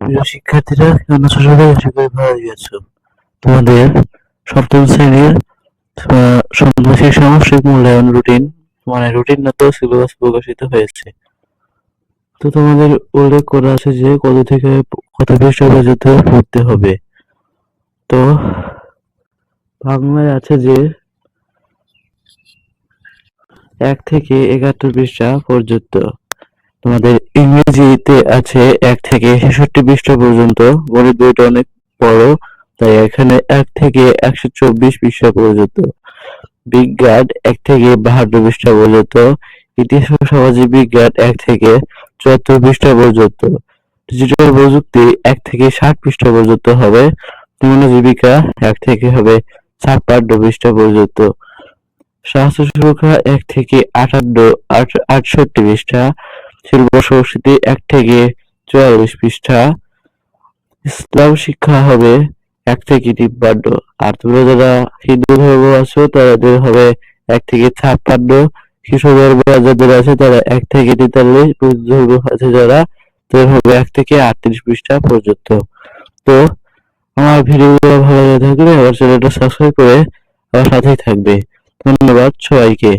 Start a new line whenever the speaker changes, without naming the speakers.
প্রিয় শিক্ষার্থীরা, কেমন আছো সবাই? আশা করি ভালো গেছো তোমাদের সপ্তম শ্রেণির সন্ত্রাসী সামষ্টিক মূল্যায়ন রুটিন মানে রুটিন না তো সিলেবাস প্রকাশিত হয়েছে। তো তোমাদের উল্লেখ করা আছে যে, কত থেকে কত পৃষ্ঠা পর্যন্ত পড়তে হবে। তো বাংলায় আছে যে, এক থেকে একাত্তর পৃষ্ঠা পর্যন্ত। তোমাদের ইংরেজিতে আছে এক থেকে ছেষট্টি পৃষ্ঠা পর্যন্ত, গণিত বইটা অনেক বড়, তাই এখানে এক থেকে একশো চব্বিশ পৃষ্ঠা পর্যন্ত। বিজ্ঞান এক থেকে বাহান্ন পৃষ্ঠা পর্যন্ত, ইতিহাস ও সামাজিক বিজ্ঞান এক থেকে চুয়াত্তর পৃষ্ঠা পর্যন্ত। ডিজিটাল প্রযুক্তি এক থেকে ষাট পৃষ্ঠা পর্যন্ত হবে জীবন জীবিকা এক থেকে হবে ছাপ্পান্ন পৃষ্ঠা পর্যন্ত। স্বাস্থ্য সুরক্ষা এক থেকে আটান্ন, আট- আটষট্টি পৃষ্ঠা শিল্প সংস্কৃতি এক থেকে চুয়াল্লিশ পৃষ্ঠা। ইসলাম শিক্ষা হবে এক থেকে তিপ্পান্ন। আর তোমরা যারা হিন্দু ধর্ম আছো তাদের হবে এক থেকে ছাপ্পান্ন। খ্রিস্ট ধর্ম যাদের আছে, তারা এক থেকে তেতাল্লিশ। বৌদ্ধ ধর্ম আছে যারা, তাদের হবে এক থেকে আটত্রিশ পৃষ্ঠা পর্যন্ত। তো আমার ভিডিওগুলো ভালো লেগে থাকলে আমার চ্যানেলটা সাবস্ক্রাইব করে আমার সাথেই থাকবে। ধন্যবাদ সবাইকে।